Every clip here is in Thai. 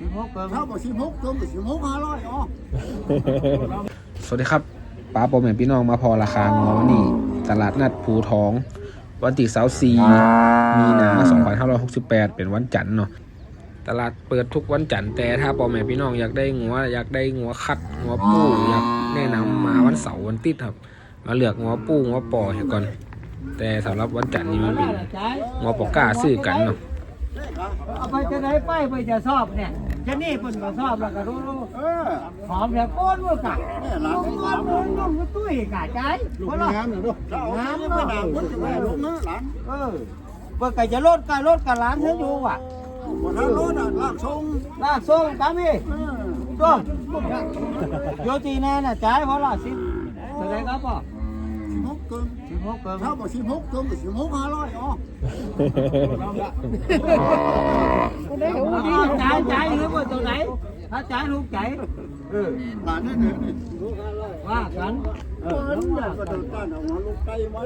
สิบหกเกินถ้าบอกสิบหกเกินก็สิบหกห้าร้อยอ๋อสวัสดีครับป้าปอแม่พี่น้องมาพอราคางอนี่ตลาดนัดภูทอง วันที่เสาร์สี่มีนา2568 เป็นวันจันทร์เนาะตลาดเปิดทุกวันจันทร์แต่ถ้าปอแม่พี่น้องอยากได้งัวอยากได้งัวคัดงัวปูอยากแนะนำมาวันเสาร์วันติดครับ มาเลือกงัวปูงัวปอให้ก่อน แต่สำหรับวันจันทร์นี่มันเป็นงัวปอกล้าซื้อกันเนาะ เอาไปจะไหนไปไปจะสอบเนี่ยจะนี่เพิ่นก็สอบแล้วก็รู้รู้เออหอมแบบโคตรว่ากะเนี่ยหลานนุ่ไม่มตามนุ่มนุ่มตุ้ยกะใจลูกเพราะงาล่ะมเนี่ยด้วยงามไม่ด่าคนจะไปลงนะหลานเออเพิ่นก็จะลดกะลดกะล้านเธออยู่ว่ะวันนั้นรถอะลากชงลากส่งตามนี่เออต้มโยตีแน่น่ะใจเพราะล่ะสิเท่าไหร่ครับพ่อสิบหก เกินสิบหกเกินถ้าบอกสิบหกเกินก็สิบหกห้าร้อยอ๋อใจใจหรือว่าตัวไหนถ้าใจลูกใจเออหลานนี่เนี่ยว่ากันเออก็โดนต้านเอาหัวลูกไก่มา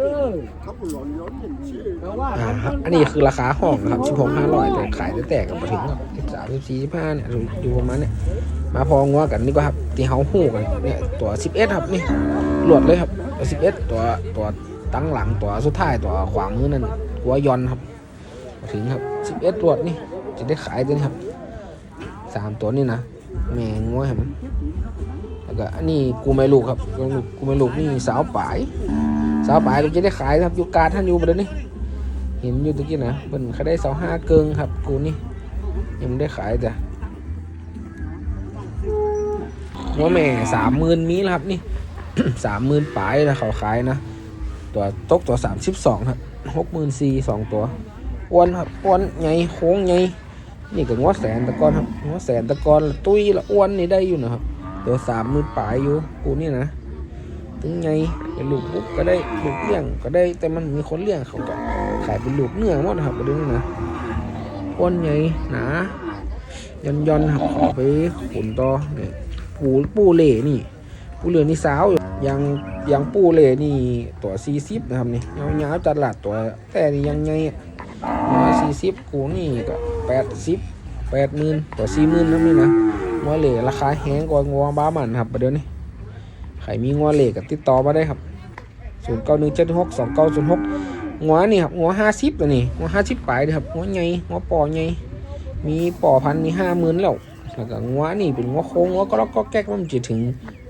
เขาหล่นย้อนเห็นชื่อแต่ว่าอ่าครับอันนี้คือราคาห้องนะครับ16 500แต่ขายได้แต่กับมาถึงครับ13 14 15เนี่ยอยู่ประมาณเนี่ย มาพองัวกันนี่ก็ครับที่เฮาฮู้กันเนี่ยตัว11ครับนี่หลวดเลยครับตัว11ตัวตัวตั้งหลังตัวสุดท้ายตัวขวามือนั่นหัวยอนครับถึงครับ11หลวดนี่จะได้ขายตัวนี้ครับสามตัวนี่นะแม่งัวเห็นแล้วก็อันนี้กูไม่ลูกครับกูไม่ลูกนี่สาวปลายสาวปลายก็จะได้ขายครับอยู่การท่านอยู่ประเดี๋ยวนี้เห็นอยู่ตะกี้นะเพิ่นเขาได้เสาห้าเกิงครับกูนี่ยังไม่ได้ขายจ้ะ หัวแม่สามหมื่นมีแล้วครับนี่สามหมื่นปลายนะเขาขายนะ ตัวตกตัวสามสิบสองครับหกหมื่นสี่สองตัวอ้วนครับอ้วนใหญ่โค้งใหญ่นี่ก็งวดแสนตะกอนครับงวดแสนตะกอนตุ้ยละอ้วนนี่ได้อยู่นะครับตัวสามหมื่นปลายอยู่กูนี่นะถึงไงเป็นลูกปุ๊บก็ได้ลูกเลี้ยงก็ได้แต่มันมีคนเลี้ยงเขาก็ขายเป็นลูกเนื้อหมดนะครับประเด็นนี้นะอ้วนใหญ่หนาย่อนย่อนๆครับขอไปขุนต่อเนี่ย ปูปูเล่นี่ ปูเหล่นี่สาวอยู่ยังยังปูเล่นี่ตัวสี่สิบนะครับนี่ยาวๆจัดหลัดตัวแต่นี่ยังไงมาสี่สิบกูนี่ก็แปดสิบแปดหมื่นตัวสี่หมื่นนั่นนี่นะงัวเหล่ราคาแห้งกว่างัวบ้ามันครับประเดี๋ยวนี้ใครมีงัวเหล็กก็ติดต่อมาได้ครับ0 9 1 7 6 2 9 0 6งัวนี่ครับงัวห้าสิบตัวนี่งัวห้าสิบปลายเลยครับงัวใหญ่งัวปอใหญ่มีปอพันนี่ห้าหมื่นแล้ว แล้วก็งัวนี่เป็นงัวโค้งงัวก็ล็อกก็แก๊กมันจะถึง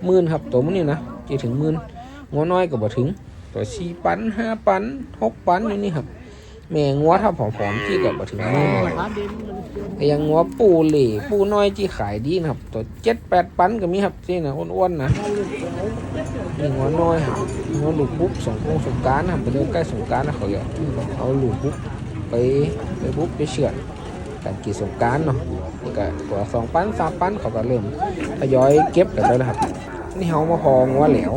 หมื่นครับตัวมันนี่นะจะถึงหมื่นงัวน้อยก็บ่ถึง ตัวสี่ปันห้าปันหกปันนี่นี่ครับแม่งัวถ้าผอมๆที่ก็บ่ถึงหมื่นแต่ยังงัวปูเหล่ปูน้อยที่ขายดีนะครับ ตัวเจ็ดแปดปันก็มีครับที่นะอ้วนๆนะมีงัวน้อยครับงัวหลูกบุ๊กสงกรานต์สงการนะครับไปเดินใกล้สงการนะเขาอยากเอาหลูกบุ๊กไปไปบุ๊กไปเฉือน การกี่สงกรารเนาะนี่ก็ตัวสองปันสามปันเขาก็เริ่มทยอยเก็บกันแล้วนะครับ นี่เขามาพองัวเหลว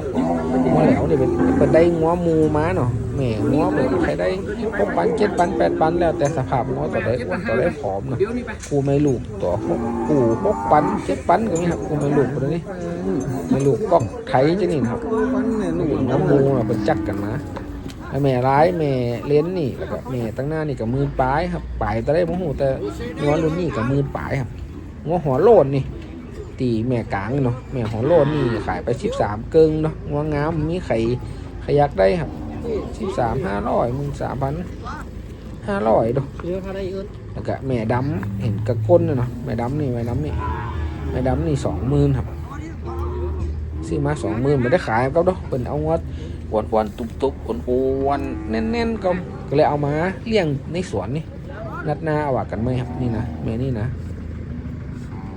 งัวเหลวเนี่ยเป็นเป็นได้งัวหมูม้าเนาะแหม่งัวเป็นใครได้หกปันเจ็ดปันแปดปันแล้วแต่สภาพงัวตัวได้อ้วนตัวได้ผอมเนาะกูไม่ลูกตัวหกกูหกปันเจ็ดปันก็มีครับกูไม่ลูกตัวนี้ไม่ลูกก็ไทยจะนี่นะครับน้ำมูน่ะเป็นจักกันนะ แล้วแม่ร้ายแม่เล้นนี่แล้วก็แม่ตั้งหน้านี่กับมือปลายครับปลายตะได้โมโหแต่ง้อรุ่นนี่กับมือปลายครับง้อหัวโลนนี่ ตีแม่กลางเนาะแม่หัวโลนนี่ขายไปสิบสามเกิงเนาะง้องามมีไข่ขยักได้ครับสิบสามห้าร้อยมึงสามพันห้าร้อยดูแล้วก็แม่ดำเห็นกระก้นน่ะเนาะแม่ดำนี่แม่ดำนี่แม่ดำนี่สองหมื่นครับซื้อมาสองหมื่นไม่ได้ขายก็ดอกเป็นเอางด วันวันๆตุบตุบอ้วนอ้วนๆแน่นๆก็ก็เลยเอามาเลี้ยงในสวนนี่นัดหน้าเอาว่ากันไหมครับนี่นะแม่นี่นะ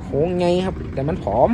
โค้งไงครับ แต่มันผอม